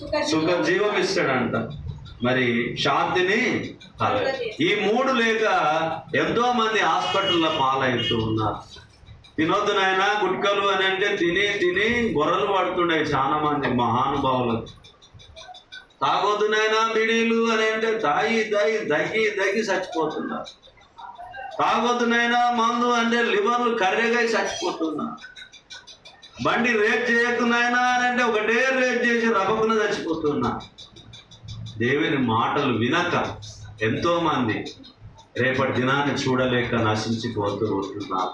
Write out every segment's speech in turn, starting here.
సుఖ జీవం ఇస్తాడంట మరి శాంతిని ఈ మూడు లేక ఎంతో మంది హాస్పిటల్లో పాలవుతూ ఉన్నారు. తినొద్దు నాయన గుట్కలు అని అంటే తిని తిని గొర్రెలు పడుతుండే చాలా మంది మహానుభావులు. తాగొద్దు నాయన బిడీలు అని అంటే తాగి తాగి దగ్గి దగ్గి చచ్చిపోతున్నారు. తాగొద్దు నాయన మందు అంటే లివర్లు కర్రెగా చచ్చిపోతున్నారు. బండి రేట్ చేయకున్నాయినా నాయనా అని అంటే ఒకటే రేట్ చేసి రబకున చచ్చిపోతున్నా. దేవుని మాటలు వినక ఎంతో మంది రేపటి దినాన్ని చూడలేక నశించిపోతూ ఉంటున్నారు.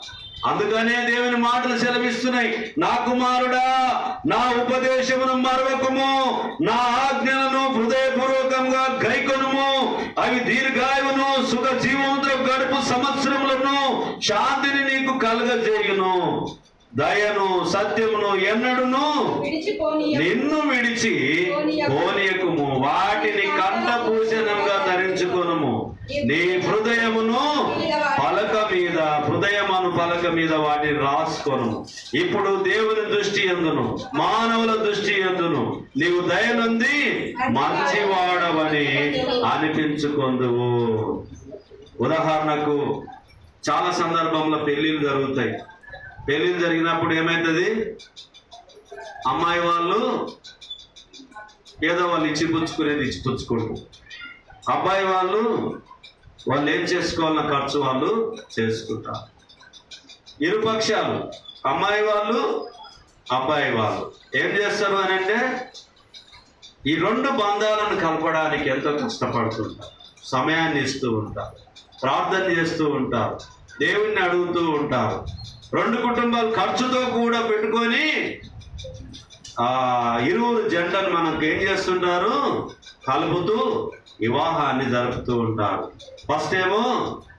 అందుకనే దేవుని మాటలు సెలవిస్తున్నాయి. నా కుమారుడా నా ఉపదేశమును మరవకము. నా ఆజ్ఞలను హృదయపూర్వకంగా గైకొనుము. అవి దీర్ఘాయువును సుఖ జీవంతో గడుపు సంవత్సరములను శాంతిని నీకు కలుగజేయును. దయను సత్యమును ఎన్నడును? నిన్ను విడిచి కోనియకుము వాటిని కంఠభూషణంగా ధరించుకొనుము. నీ హృదయమును పలక మీద హృదయమును పలక మీద వాటిని రాసుకొను ఇప్పుడు దేవుని దృష్టి ఎందును? మానవుల దృష్టి ఎందును? నీవు దయనుంది మంచివాడవని అనిపించుకొందువు. ఉదాహరణకు చాలా సందర్భంలో పెళ్ళిళ్ళు జరుగుతాయి. పెళ్ళి జరిగినప్పుడు ఏమవుతుంది అమ్మాయి వాళ్ళు ఏదో వాళ్ళు ఇచ్చిపుచ్చుకునేది ఇచ్చిపుచ్చుకుంటారు అబ్బాయి వాళ్ళు వాళ్ళు ఏం చేసుకోవాలన్న ఖర్చు వాళ్ళు చేసుకుంటారు. ఇరుపక్షాలు అమ్మాయి వాళ్ళు అబ్బాయి వాళ్ళు. ఏం చేస్తారు అని అంటే ఈ రెండు బంధాలను కలపడానికి ఎంతో కష్టపడుతుంటారు. సమయాన్ని ఇస్తూ ఉంటారు. ప్రార్థన చేస్తూ ఉంటారు. దేవుణ్ణి అడుగుతూ ఉంటారు. రెండు కుటుంబాలు ఖర్చుతో కూడా పెట్టుకొని ఆ ఇరువురు జంటను మనకు ఏం చేస్తుంటారు? కలుపుతూ వివాహాన్ని జరుపుతూ ఉంటారు. ఫస్ట్ ఏమో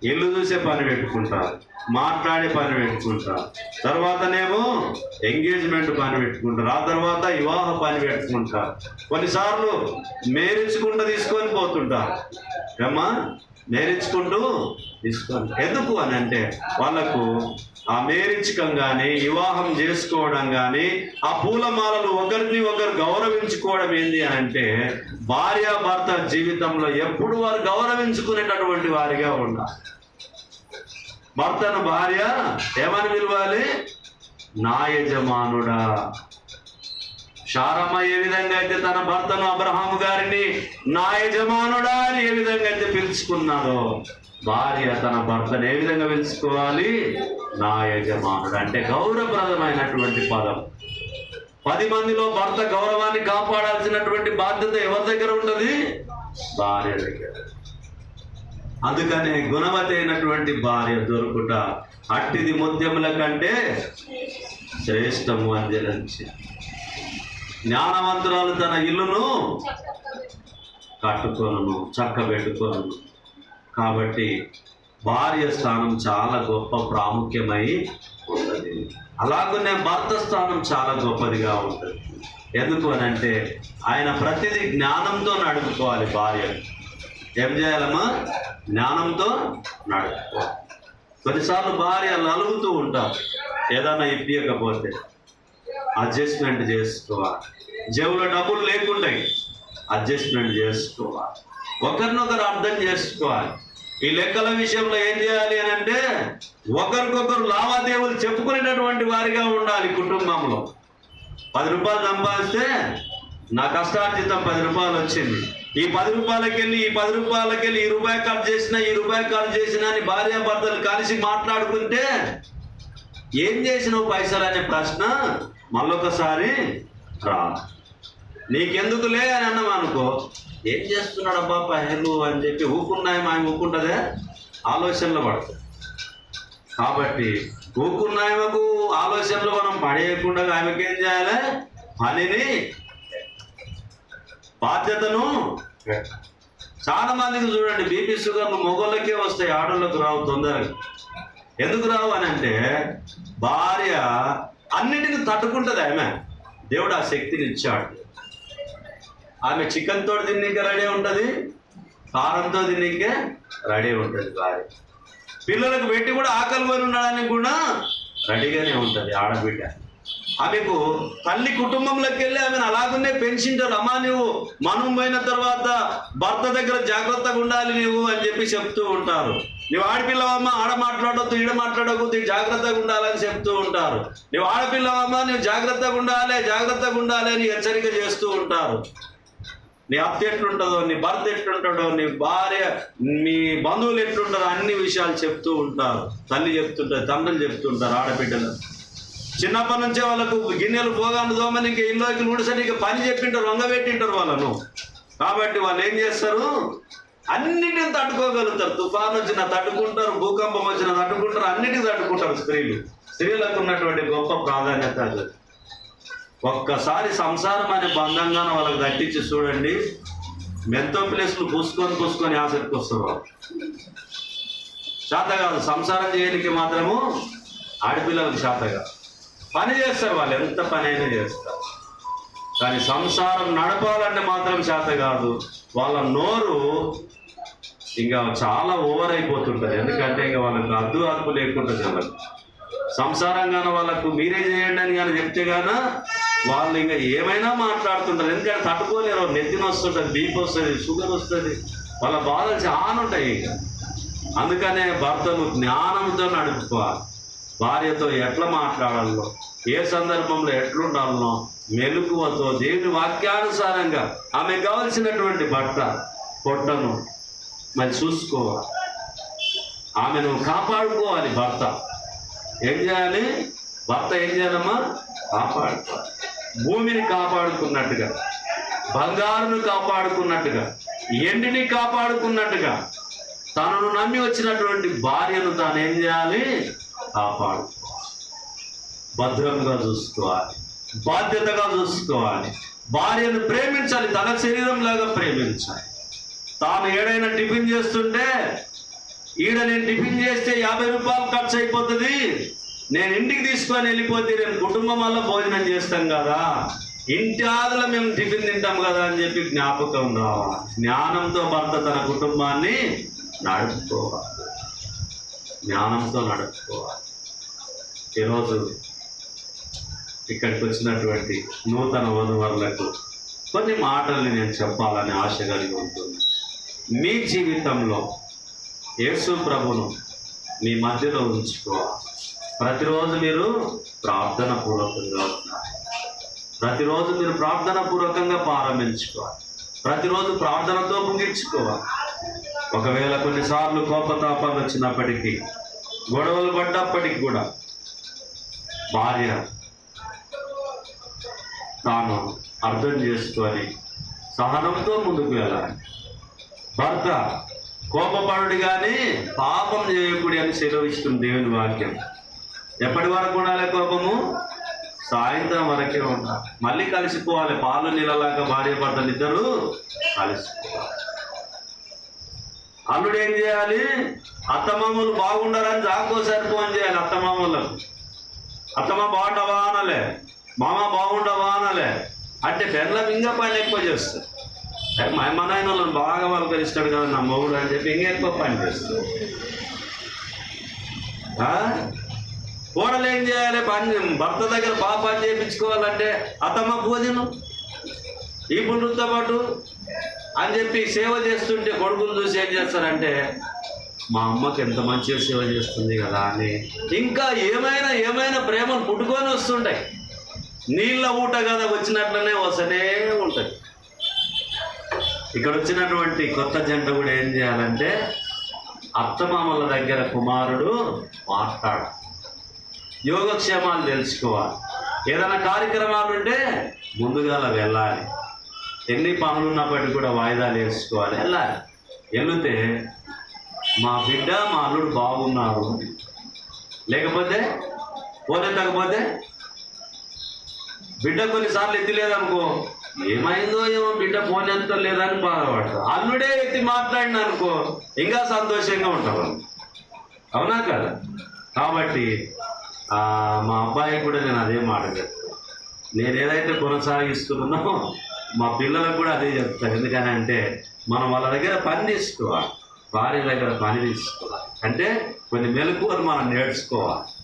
ఇల్లు చూసే పని పెట్టుకుంటారు మాట్లాడే పని పెట్టుకుంటారు. తర్వాతనేమో ఎంగేజ్మెంట్ పని పెట్టుకుంటారు. ఆ తర్వాత వివాహ పని పెట్టుకుంటారు. కొన్నిసార్లు మేరించుకుంటూ తీసుకొని పోతుంటారు. ఏమ్మా నేర్చుకుంటూ తీసుకొని ఎందుకు అని అంటే వాళ్ళకు ఆ మేరించకం కానీ వివాహం చేసుకోవడం కానీ ఆ పూలమాలలు ఒకరిని ఒకరు గౌరవించుకోవడం ఏంది అని అంటే భార్య భర్త జీవితంలో ఎప్పుడు వారు గౌరవించుకునేటటువంటి వారిగా ఉండాలి. భర్తను భార్య ఏమని పిలవాలి? నా యజమానుడా. శారమ్మ ఏ విధంగా అయితే తన భర్తను అబ్రహాము గారిని నా యజమానుడా అని ఏ విధంగా అయితే పిలుచుకున్నారో భార్య తన భర్తను ఏ విధంగా పిలుచుకోవాలి నా యజమానుడు అంటే గౌరవప్రదమైనటువంటి పదం. పది మందిలో భర్త గౌరవాన్ని కాపాడాల్సినటువంటి బాధ్యత ఎవరి దగ్గర ఉంటుంది? భార్య దగ్గర. అందుకనే గుణవతి అయినటువంటి భార్య దొరుకుట అట్టిది ముత్యముల కంటే శ్రేష్టము అని తెలిసి జ్ఞానవంతురాలు తన ఇల్లును కట్టుకొనను చక్కబెట్టుకొనను. కాబట్టి భార్య స్థానం చాలా గొప్ప ప్రాముఖ్యమై ఉంటుంది. అలాగనే భర్త స్థానం చాలా గొప్పదిగా ఉంటుంది. ఎందుకు అని అంటే ఆయన ప్రతిదీ జ్ఞానంతో నడుపుకోవాలి భార్య ఏం చేయాలమ్మా? జ్ఞానంతో నడుపుకోవాలి. కొన్నిసార్లు భార్య నలుగుతూ ఉంటారు. ఏదైనా ఇప్పియకపోతే అడ్జస్ట్మెంట్ చేసుకోవాలి. జేబులో డబ్బులు లేకుండా అడ్జస్ట్మెంట్ చేసుకోవాలి. ఒకరినొకరు అర్థం చేసుకోవాలి. ఈ లెక్కల విషయంలో ఏం చేయాలి అని అంటే ఒకరికొకరు లావాదేవీలు చెప్పుకునేటటువంటి వారిగా ఉండాలి కుటుంబంలో. పది రూపాయలు సంపాదిస్తే నా కష్టార్జితం పది రూపాయలు వచ్చింది. ఈ పది రూపాయలకి వెళ్ళి ఈ పది రూపాయలకి వెళ్ళి ఈ రూపాయి ఖర్చు చేసిన ఈ రూపాయి ఖర్చు చేసిన అని భార్యాభర్తలు కలిసి మాట్లాడుకుంటే ఏం చేసినావు పైసలు అనే ప్రశ్న మళ్ళొకసారి రా. నీకెందుకులే అని అన్నాం అనుకో ఏం చేస్తున్నాడు అబ్బా పైసలు అని చెప్పి ఊకున్నాయి ఆమె ఊకుంటుందే? ఆలోచనలు పడుతుంది కాబట్టి ఊకున్నాయమకు ఆలోచనలు మనం పడేయకుండా ఆమెకి ఏం చేయాలి? పనిని బాధ్యతను చాలా మందికి చూడండి బీపీ షుగర్లు మొగోళ్ళకే వస్తాయి ఆడోళ్ళకి రావు తొందరగా. ఎందుకు రావు అని అంటే భార్య అన్నిటిని తట్టుకుంటుంది ఆమె. దేవుడు ఆ శక్తిని ఇచ్చాడు. ఆమె చికెన్ తోటి రెడీ ఉంటుంది కారంతో తిన్నీకే రెడీ ఉంటుంది భార్య. పిల్లలకు పెట్టి కూడా ఆకలి పోయి ఉండడానికి కూడా రెడీగానే ఉంటుంది ఆడబిడ్డ. ఆమెకు తల్లి కుటుంబంలోకి వెళ్ళి ఆమెను అలాగనే పెంచింటారు అమ్మా నువ్వు మనం పోయిన తర్వాత భర్త దగ్గర జాగ్రత్తగా ఉండాలి నువ్వు అని చెప్పి చెప్తూ ఉంటారు. నువ్వు ఆడపిల్లవమ్మా ఆడ మాట్లాడొద్దు ఈడ మాట్లాడకూడదు జాగ్రత్తగా ఉండాలని చెప్తూ ఉంటారు. నువ్వు ఆడపిల్లవమ్మా నువ్వు జాగ్రత్తగా ఉండాలి జాగ్రత్తగా ఉండాలి అని హెచ్చరిక చేస్తూ ఉంటారు. నీ అత్త ఎట్లుంటుందో నీ భర్త ఎట్లుంటాడో నీ భార్య మీ బంధువులు ఎట్లుంటారో అన్ని విషయాలు చెప్తూ ఉంటారు. తల్లి చెప్తుంటారు తండ్రులు చెప్తుంటారు ఆడబిడ్డలు. చిన్నప్పటి నుంచే వాళ్ళకు గిన్నెలు పోగాను దోమని ఇంకా ఇల్లోకి నూడిసని ఇంకా పని చెప్పింటారు వంగబెట్టింటారు వాళ్ళను. కాబట్టి వాళ్ళు ఏం చేస్తారు? అన్నిటిని తట్టుకోగలుగుతారు. తుఫాన్ వచ్చినా తట్టుకుంటారు భూకంపం వచ్చినా తట్టుకుంటారు అన్నిటిని తట్టుకుంటారు స్త్రీలు. స్త్రీలకు ఉన్నటువంటి గొప్ప ప్రాధాన్యత అది. ఒక్కసారి సంసారం అనే బంధంగా వాళ్ళకి దట్టించి చూడండి మెంతో ప్లేస్లు పూసుకొని పూసుకొని ఆసక్తికి వస్తున్నారు. వాళ్ళు. చేత కాదు సంసారం చేయడానికి మాత్రము ఆడపిల్లలకు చేతగా పని చేస్తారు వాళ్ళు ఎంత పని అయినా చేస్తారు. కానీ సంసారం నడపాలంటే మాత్రం చేత కాదు. వాళ్ళ నోరు ఇంకా చాలా ఓవర్ అయిపోతుంటుంది. ఎందుకంటే ఇంకా వాళ్ళకి అద్దు అదుపు లేకుంటుంది వాళ్ళకి సంసారంగాన వాళ్ళకు మీరే చేయండి అని కానీ చెప్తే కానీ వాళ్ళు ఇంకా ఏమైనా మాట్లాడుతుంటారు. ఎందుకంటే తట్టుకోలేరు నెత్తిన వస్తుంటుంది బీపీ వస్తుంది షుగర్ వస్తుంది. వాళ్ళ బాధలు చాలా ఉంటాయి ఇంకా. అందుకనే భర్తను జ్ఞానంతో నడుపుకోవాలి. భార్యతో ఎట్లా మాట్లాడాలో ఏ సందర్భంలో ఎట్లుండాలనో మెలకువతో దేవుని వాక్యానుసారంగా ఆమె కావలసినటువంటి బట్ట పొట్టను మరి చూసుకోవాలి. ఆమెను కాపాడుకోవాలి భర్త. ఏం చేయాలి? భర్త ఏం చేయాలమ్మా? కాపాడుకోవాలి. భూమిని కాపాడుకున్నట్టుగా బంగారును కాపాడుకున్నట్టుగా ఎండిని కాపాడుకున్నట్టుగా తనను నమ్మి వచ్చినటువంటి భార్యను తాను ఏం చేయాలి? కాపాడుకోవాలి భద్రంగా చూసుకోవాలి. బాధ్యతగా చూసుకోవాలి. భార్యను ప్రేమించాలి. తన శరీరం లాగా ప్రేమించాలి. తాను ఏడైనా టిఫిన్ చేస్తుంటే ఈడ నేను టిఫిన్ చేస్తే యాభై రూపాయలు ఖర్చు అయిపోతుంది. నేను ఇంటికి తీసుకొని వెళ్ళిపోతే నేను కుటుంబం వల్ల భోజనం చేస్తాం కదా. ఇంటి ఆదుల మేము టిఫిన్ తింటాం కదా అని చెప్పి జ్ఞాపకం రావాలి జ్ఞానంతో భర్త తన కుటుంబాన్ని నడుపుకోవాలి. జ్ఞానంతో నడుపుకోవాలి. ఈరోజు ఇక్కడికి వచ్చినటువంటి నూతన వధువరులకు కొన్ని మాటల్ని నేను చెప్పాలని ఆశ కలిగి ఉంటుంది మీ జీవితంలో యేసు ప్రభును మీ మధ్యలో ఉంచుకోవాలి. ప్రతిరోజు మీరు ప్రార్థన పూర్వకంగా ఉండాలి. ప్రతిరోజు మీరు ప్రార్థన పూర్వకంగా ప్రారంభించుకోవాలి. ప్రతిరోజు ప్రార్థనతో ముగించుకోవాలి. ఒకవేళ కొన్నిసార్లు కోపతాపాలు వచ్చినప్పటికీ గొడవలు పడ్డప్పటికి కూడా భార్య తాను అర్థం చేసుకొని సహనంతో ముందుకు వెళ్ళాలి. భర్త కోపపడుడు కానీ పాపం చేయకుడి అని సెలవిస్తుంది దేవుని వాక్యం. ఎప్పటి వరకు ఉండాలి కోపము? సాయంత్రం వరకే ఉండాలి. మళ్ళీ కలిసిపోవాలి. పాలు నీళ్ళలాగా భార్య భర్తలు ఇద్దరు కలిసిపోవాలి. అల్లుడు ఏం చేయాలి? అత్తమామలు బాగుండాలని జాకోసారి ఫోన్ చేయాలి అత్తమామలకు. అత్తమ్మ బాగుండవా అనలే. మామ బాగుండవా అనలే. అంటే బెల్లం ఇంకా పని ఎక్కువ చేస్తారు. మా మా నాయన వాళ్ళని బాగా పలకరిస్తాడు కదా నా మొగుడు అని చెప్పి ఇంకా ఎక్కువ పని చేస్తారు ఆ? కోడలు ఏం చేయాలి? పని భర్త దగ్గర బాగా చేయించుకోవాలంటే అత్తమ్మ భోజనం ఈ పుండుతో పాటు అని చెప్పి సేవ చేస్తుంటే కొడుకులు చూసి ఏం చేస్తారంటే మా అమ్మకి ఎంత మంచిగా సేవ చేస్తుంది కదా అని. ఇంకా ఏమైనా ఏమైనా ప్రేమను పుట్టుకొని వస్తుంటాయి. నీళ్ళ ఊట కదా వచ్చినట్లనే వస్తూనే ఉంటుంది. ఇక్కడ వచ్చినటువంటి కొత్త జంట కూడా ఏం చేయాలంటే అత్తమామల దగ్గర కుమారుడు మాట్లాడు. యోగక్షేమాలు తెలుసుకోవాలి. ఏదైనా కార్యక్రమాలు ఉంటే ముందుగా వెళ్ళాలి. ఎన్ని పనులు ఉన్నప్పటికీ కూడా వాయిదాలు వేసుకోవాలి. వెళ్ళాలి. వెళితే మా బిడ్డ మా అల్లుడు బాగున్నారు. లేకపోతే పోతెత్తకపోతే బిడ్డ కొన్నిసార్లు ఎత్తిలేదనుకో ఏమైందో ఏమో బిడ్డ ఫోన్ ఎంత లేదని బాధపడతారు అల్లుడే ఎత్తి మాట్లాడిన అనుకో ఇంకా సంతోషంగా ఉంటారు అవునా కదా? కాబట్టి మా అబ్బాయి కూడా నేను అదే మాట చెప్తాను నేను ఏదైతే కొనసాగిస్తున్నానో మా పిల్లలకు కూడా అదే చెప్తాను ఎందుకని అంటే మనం వాళ్ళ దగ్గర పని తీసుకోవాలి. భార్య దగ్గర పని తీసుకోవాలి. అంటే కొన్ని మెలకువలు మనం నేర్చుకోవాలి.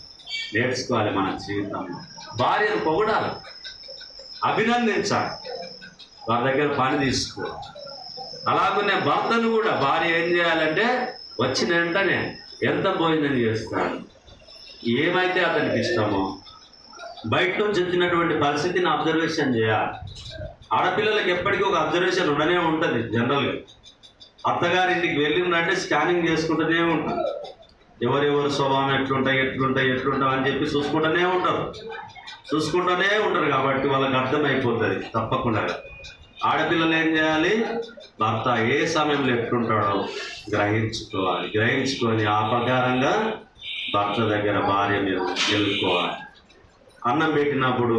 నేర్చుకోవాలి మన జీవితంలో. భార్యను పొగడాలి. అభినందించాలి. వారి దగ్గర పని తీసుకోవాలి. అలాగనే భర్తను కూడా భార్య ఏం చేయాలంటే వచ్చిన వెంటనే ఎంత భోజనం చేస్తాను ఏమైతే అతనికి ఇష్టమో బయట నుంచి వచ్చినటువంటి పరిస్థితిని అబ్జర్వేషన్ చేయాలి. ఆడపిల్లలకి ఎప్పటికీ ఒక అబ్జర్వేషన్ ఉండనే ఉంటుంది జనరల్గా అత్తగారింటికి వెళ్ళిందంటే స్కానింగ్ చేసుకుంటూనే ఉంటుంది ఎవరెవరు స్వభావం ఎట్లుంటాయి ఎట్లుంటాయి ఎట్లుంటాయి అని చెప్పి చూసుకుంటూనే ఉంటారు. చూసుకుంటూనే ఉంటారు కాబట్టి వాళ్ళకి అర్థమైపోతుంది తప్పకుండా. ఆడపిల్లలు ఏం చేయాలి? భర్త ఏ సమయంలో ఎట్లుంటాడో గ్రహించుకోవాలి. గ్రహించుకొని ఆ ప్రకారంగా భర్త దగ్గర భార్య మీరు గెలుచుకోవాలి అన్నం పెట్టినప్పుడు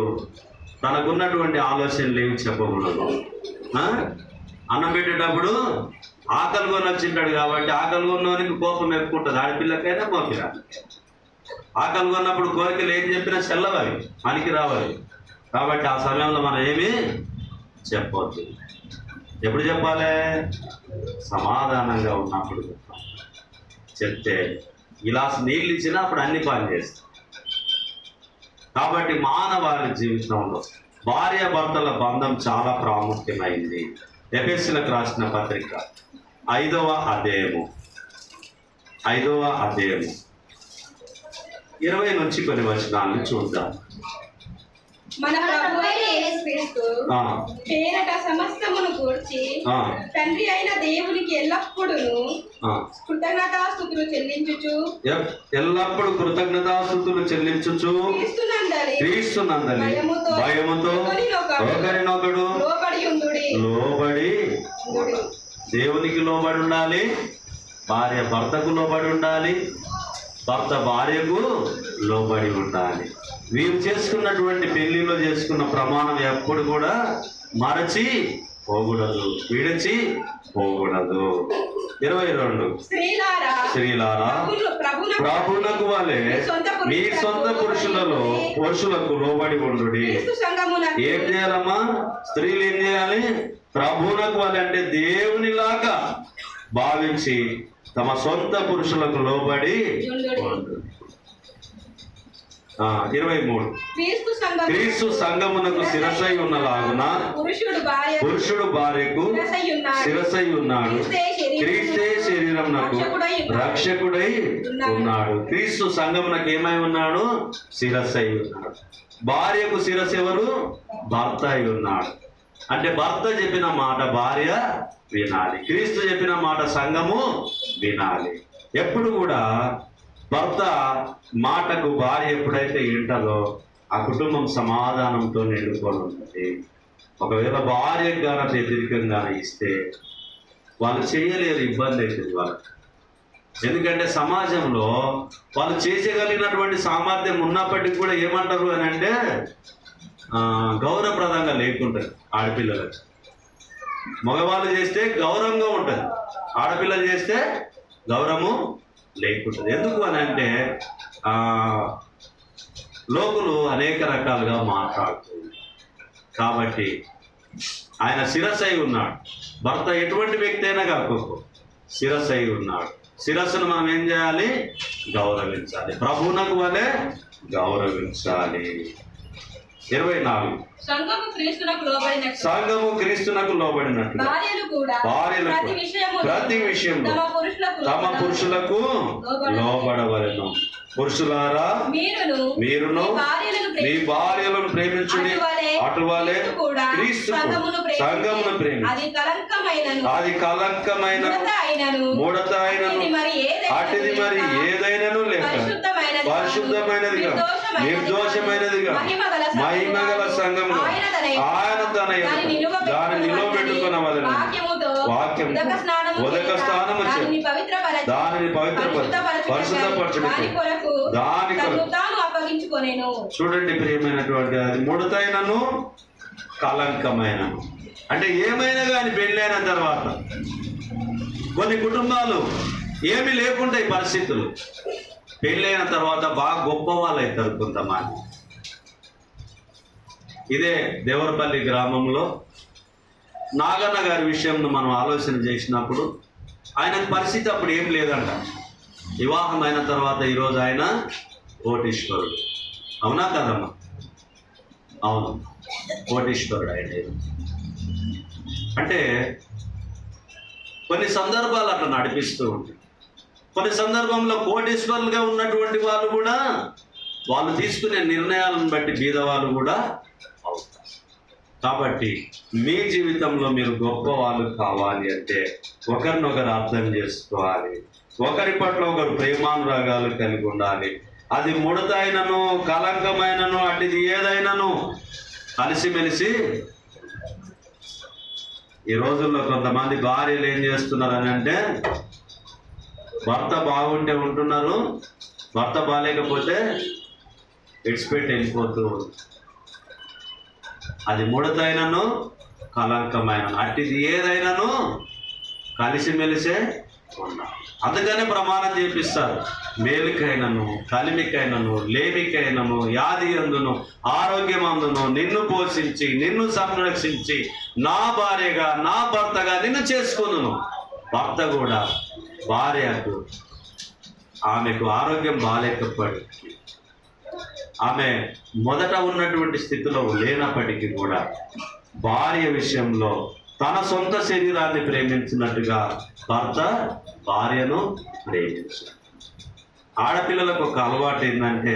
తనకున్నటువంటి ఆలోచనలు ఏమి చెప్పకూడదు. అన్నం పెట్టేటప్పుడు ఆకలి కొని వచ్చింటాడు కాబట్టి ఆకలి కొన్నోనికి కోపం ఎక్కుంటుంది ఆడపిల్లకైనా కోపిరా ఆకలి కొన్నప్పుడు కోరికలు ఏం చెప్పినా చెల్లవాలి పనికి రావాలి కాబట్టి ఆ సమయంలో మనం ఏమి చెప్పవద్దు ఎప్పుడు చెప్పాలి? సమాధానంగా ఉన్నప్పుడు చెప్తే గ్లాస్ నీళ్ళు ఇచ్చినా అప్పుడు అన్ని పని చేస్తాం. కాబట్టి మానవాళి జీవితంలో భార్య భర్తల బంధం చాలా ప్రాముఖ్యమైంది. ఎఫెస్సులకు రాసిన పత్రిక ఐదవ అధ్యాయము. ఐదవ అధ్యాయము. ఇరవై నుంచి కొన్ని వచనాలను చూద్దాం. మన ప్రభు యేసుక్రీస్తు పేరట సమస్తమును కూర్చి తండ్రి అయిన దేవునికి ఎల్లప్పుడూ ఆ. కృతజ్ఞతాస్థుతులు చెల్లించుచు. ఎల్లప్పుడూ కృతజ్ఞతాస్థుతులు చెల్లించుచు. క్రీస్తునందని భయముతో ఒకరినొకడు లోబడి. దేవునికి లోబడి ఉండాలి. భార్య భర్తకు లోబడి ఉండాలి. భర్త భార్యకు లోబడి ఉండాలి. వీరు చేసుకున్నటువంటి పెళ్ళిలో చేసుకున్న ప్రమాణం ఎప్పుడు కూడా మరచి పోకూడదు విడిచి పోకూడదు. ఇరవై రెండు. స్త్రీలారా ప్రభునకు వలె మీ సొంత పురుషులలో పురుషులకు లోబడి ఉండు ఏం చేయాలమ్మా? స్త్రీలు ఏం చేయాలి? వాళ్ళు అంటే దేవునిలాగా భావించి తమ సొంత పురుషులకు లోబడి ఇరవై మూడు. క్రీస్తు సంగమునకు శిరసై ఉన్నలాగున పురుషుడు భార్య పురుషుడు భార్యకు శిరసై ఉన్నాడు. శిరసై క్రీస్తే శరీరమునకు రక్షకుడై ఉన్నాడు. క్రీస్తు సంగమునకు ఏమై ఉన్నాడు? శిరస్సు అయి ఉన్నాడు. భార్యకు శిరస్సు ఎవరు భర్త అయి ఉన్నాడు. అంటే భర్త చెప్పిన మాట భార్య వినాలి. క్రీస్తు చెప్పిన మాట సంఘము వినాలి. ఎప్పుడు కూడా భర్త మాటకు భార్య ఎప్పుడైతే వింటదో ఆ కుటుంబం సమాధానంతో నిండుకొని ఉంటుంది. ఒకవేళ భార్య గాన వ్యతిరేకంగా ఇస్తే వాళ్ళు చేయలేరు ఇబ్బంది అవుతుంది వాళ్ళకి. ఎందుకంటే సమాజంలో వాళ్ళు చేసేయగలిగినటువంటి సామర్థ్యం ఉన్నప్పటికీ కూడా ఏమంటారు అని అంటే గౌరవప్రదంగా లేకుంటారు ఆడపిల్లలకు. మగవాళ్ళు చేస్తే గౌరవంగా ఉంటుంది. ఆడపిల్లలు చేస్తే గౌరవము లేకుంటుంది. ఎందుకు అని అంటే లోకులు అనేక రకాలుగా మాట్లాడుతుంది. కాబట్టి ఆయన శిరస్సై ఉన్నాడు. భర్త ఎటువంటి వ్యక్తి అయినా కనుకోకు శిరస్ అయి ఉన్నాడు. శిరస్సును మనం ఏం చేయాలి? గౌరవించాలి. ప్రభువునకు వలె గౌరవించాలి. ఇరవై నాలుగు. సంఘము క్రీస్తునకు లోబడినట్లు సంఘము క్రీస్తునకు లోబడినట్లు భార్యలు కూడా భార్యలు ప్రతి కూడా విషయము ప్రతి విషయంలో తమ పురుషులకు తమ లోబడాలి. పురుషులకు లోబడవలను. పురుషులారా మీరును మీరును మీ భార్యలను ప్రేమించుడి. అటువలే క్రీస్తు సంఘమును ప్రేమించు అది కలంకమైన ముడత అయినను అటుది మరి ఏదైనను లేక పరిశుద్ధమైనది నిర్దోషమైనది నిర్దోషమైనదిగా మహిమగల సంఘంలో ఆయన తన దాన్ని నిలువబెట్టుకున్న దాన్ని నిలువబెట్టుకున్న వలన వాక్యముతో వాక్యము ఉదక చేత దానిని పరిశుద్ధపరచుటకై పరిశుద్ధపరచుటకై దాని చూడండి ప్రియమైనటువంటి అది ముడతైనను కలంకమైనను అంటే ఏమైనా కానీ పెళ్ళైన తర్వాత కొన్ని కుటుంబాలు ఏమి లేకుంటాయి పరిస్థితులు. పెళ్ళైన తర్వాత బాగా గొప్ప వాళ్ళు అవుతారు కొంతమంది. ఇదే దేవరపల్లి గ్రామంలో నాగన్న గారి విషయంలో మనం ఆలోచన చేసినప్పుడు ఆయన పరిస్థితి అప్పుడు ఏం లేదంట. వివాహం అయిన తర్వాత ఈరోజు ఆయన కోటీశ్వరుడు. అవునా కదమ్మా? అవును. కోటీశ్వరుడు ఆయన అంటే కొన్ని సందర్భాలు అట్లా నడిపిస్తూ ఉంటాయి. కొన్ని సందర్భంలో కోటీశ్వరులుగా ఉన్నటువంటి వాళ్ళు కూడా వాళ్ళు తీసుకునే నిర్ణయాలను బట్టి బీదవాళ్ళు కూడా అవుతారు. కాబట్టి మీ జీవితంలో మీరు గొప్ప వాళ్ళు కావాలి అంటే ఒకరినొకరు అర్థం చేసుకోవాలి. ఒకరి పట్ల ఒకరు ప్రేమానురాగాలు కలిగి ఉండాలి. అది ముడతైనను కలంకమైనను అటుది ఏదైనాను కలిసిమెలిసి ఈ రోజుల్లో కొంతమంది భార్యలు ఏం చేస్తున్నారు అని అంటే భర్త బాగుంటే ఉంటున్నారు భర్త బాగాలేకపోతే విడిచిపెట్టి వెళ్ళిపోతూ అది ముడతైనను కలంకమైన అట్టిది ఏదైనాను కలిసిమెలిసే ఉండాలి అందుకనే ప్రమాణం చేపిస్తారు. మేలుకైనను కలిమికైనను లేమికైనను యాది అందును ఆరోగ్యమందును నిన్ను పోషించి నిన్ను సంరక్షించి నా భార్యగా నా భర్తగా నిన్ను చేసుకును భర్త కూడా భార్యకు ఆమెకు ఆరోగ్యం బాగాలేకపోయి ఆమె మొదట ఉన్నటువంటి స్థితిలో లేనప్పటికీ కూడా భార్య విషయంలో తన సొంత శరీరాన్ని ప్రేమించినట్టుగా భర్త భార్యను ప్రేమించారు ఆడపిల్లలకు ఒక అలవాటు ఏంటంటే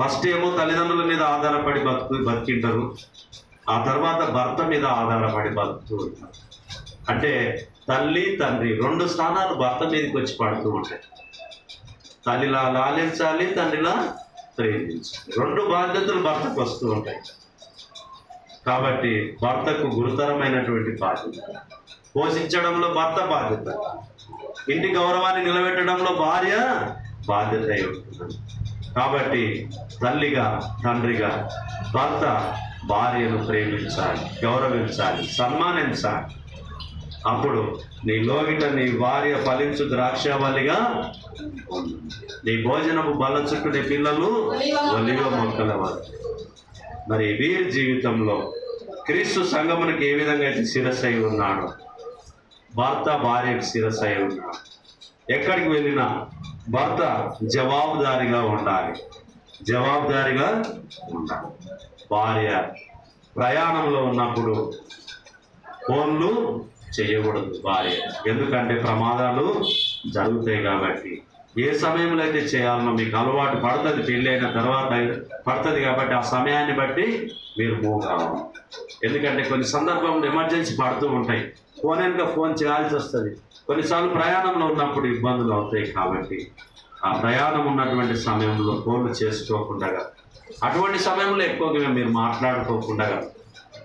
ఫస్ట్ ఏమో తల్లిదండ్రుల మీద ఆధారపడి బతుకు బతికింటారు. ఆ తర్వాత భర్త మీద ఆధారపడి బతుకుతూ ఉంటారు. అంటే తల్లి తండ్రి రెండు స్థానాలు భర్త మీదకి వచ్చి పడుతూ ఉంటాయి. తల్లిలా లాలించాలి తండ్రిలా ప్రేమించాలి. రెండు బాధ్యతలు భర్తకు వస్తూ ఉంటాయి. కాబట్టి భర్తకు గురుతరమైనటువంటి బాధ్యత. పోషించడంలో భర్త బాధ్యత. ఇంటి గౌరవాన్ని నిలబెట్టడంలో భార్య బాధ్యత అయి ఉంటుంది. కాబట్టి తల్లిగా తండ్రిగా భర్త భార్యను ప్రేమించాలి గౌరవించాలి సన్మానించాలి. అప్పుడు నీ లోగిట నీ భార్య ఫలించు ద్రాక్షవల్లిగా నీ భోజనపు బల చుట్టూ నీ పిల్లలు ఒలివ మొక్కల వారు మరి వీరి జీవితంలో క్రీస్తు సంగమునికి ఏ విధంగా అయితే శిరస్సు అయి ఉన్నాడు భర్త భార్యకు శిరస్సు అయి ఉన్నాడు. ఎక్కడికి వెళ్ళినా భర్త జవాబుదారిగా ఉండాలి. జవాబుదారిగా ఉండాలి. భార్య ప్రయాణంలో ఉన్నప్పుడు ఫోన్లు చేయకూడదు భార్య. ఎందుకంటే ప్రమాదాలు జరుగుతాయి కాబట్టి. ఏ సమయంలో అయితే చేయాలనో మీకు అలవాటు పడుతుంది పెళ్ళి అయిన తర్వాత పడుతుంది కాబట్టి ఆ సమయాన్ని బట్టి మీరు మూవ్ కావాలి ఎందుకంటే కొన్ని సందర్భంలో ఎమర్జెన్సీ పడుతూ ఉంటాయి. ఫోన్ వెనుక ఫోన్ చేయాల్సి వస్తుంది. కొన్నిసార్లు ప్రయాణంలో ఉన్నప్పుడు ఇబ్బందులు అవుతాయి కాబట్టి. ఆ ప్రయాణం ఉన్నటువంటి సమయంలో ఫోన్లు చేసుకోకుండా అటువంటి సమయంలో ఎక్కువగా మీరు మాట్లాడుకోకుండా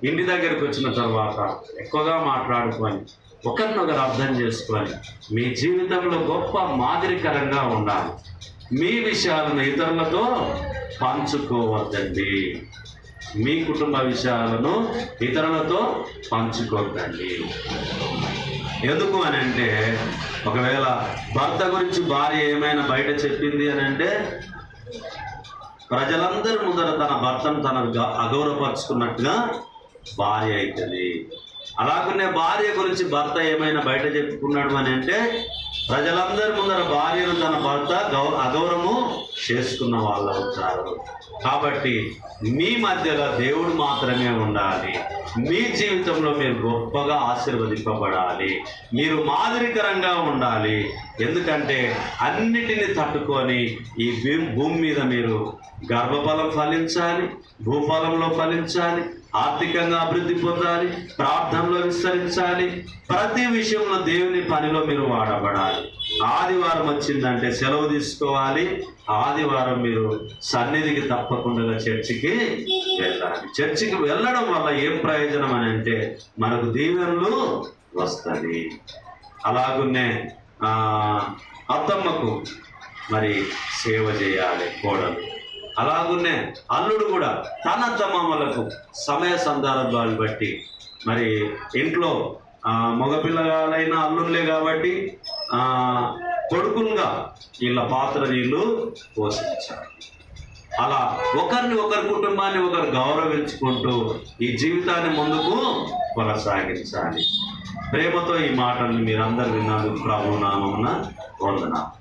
ఇంటి దగ్గరికి వచ్చిన తర్వాత ఎక్కువగా మాట్లాడుకొని ఒకరినొకరు అర్థం చేసుకొని మీ జీవితంలో గొప్ప మాదిరికరంగా ఉండాలి. మీ విషయాలను ఇతరులతో పంచుకోవద్దండి. మీ కుటుంబ విషయాలను ఇతరులతో పంచుకోవద్దండి. ఎందుకు అని అంటే ఒకవేళ భర్త గురించి భార్య ఏమైనా బయట చెప్పింది అని అంటే ప్రజలందరి ముందర తన భర్తను తన గ- అగౌరవపరుచుకున్నట్టుగా భార్య అవుతుంది అలాగనే భార్య గురించి భర్త ఏమైనా బయట చెప్పుకున్నాడు అని అంటే ప్రజలందరి ముందర భార్యను తన భర్త గౌ అగౌరవము చేసుకున్న వాళ్ళు అవుతారు. కాబట్టి మీ మధ్యలో దేవుడు మాత్రమే ఉండాలి. మీ జీవితంలో మీరు గొప్పగా ఆశీర్వదింపబడాలి. మీరు మాదిరికరంగా ఉండాలి. ఎందుకంటే అన్నిటిని తట్టుకొని ఈ భూమి మీద మీరు గర్భఫలం ఫలించాలి భూఫలంలో ఫలించాలి ఆర్థికంగా అభివృద్ధి పొందాలి ప్రార్థనలో విస్తరించాలి. ప్రతి విషయంలో దేవుని పనిలో మీరు వాడబడాలి. ఆదివారం వచ్చిందంటే సెలవు తీసుకోవాలి. ఆదివారం మీరు సన్నిధికి తప్పకుండా చర్చికి వెళ్ళాలి. చర్చికి వెళ్ళడం వల్ల ఏం ప్రయోజనం అని అంటే మనకు దీవెనలు వస్తుంది అలాగునే ఆ, అత్తమ్మకు మరి సేవ చేయాలి కోడలు. అలాగునే అల్లుడు కూడా తన అత్తమామలకు సమయ సందర్భాలు బట్టి మరి ఇంట్లో మగపిల్లగాలైన అల్లుళ్ళే కాబట్టి కొడుకులుగా వీళ్ళ పాత్ర నీళ్ళు పోషించారు. అలా ఒకరిని ఒకరి కుటుంబాన్ని ఒకరు గౌరవించుకుంటూ ఈ జీవితాన్ని ముందుకు కొనసాగించాలి. ప్రేమతో ఈ మాటల్ని మీరందరు విన్నారు ప్రభు నామమున వందనాలు.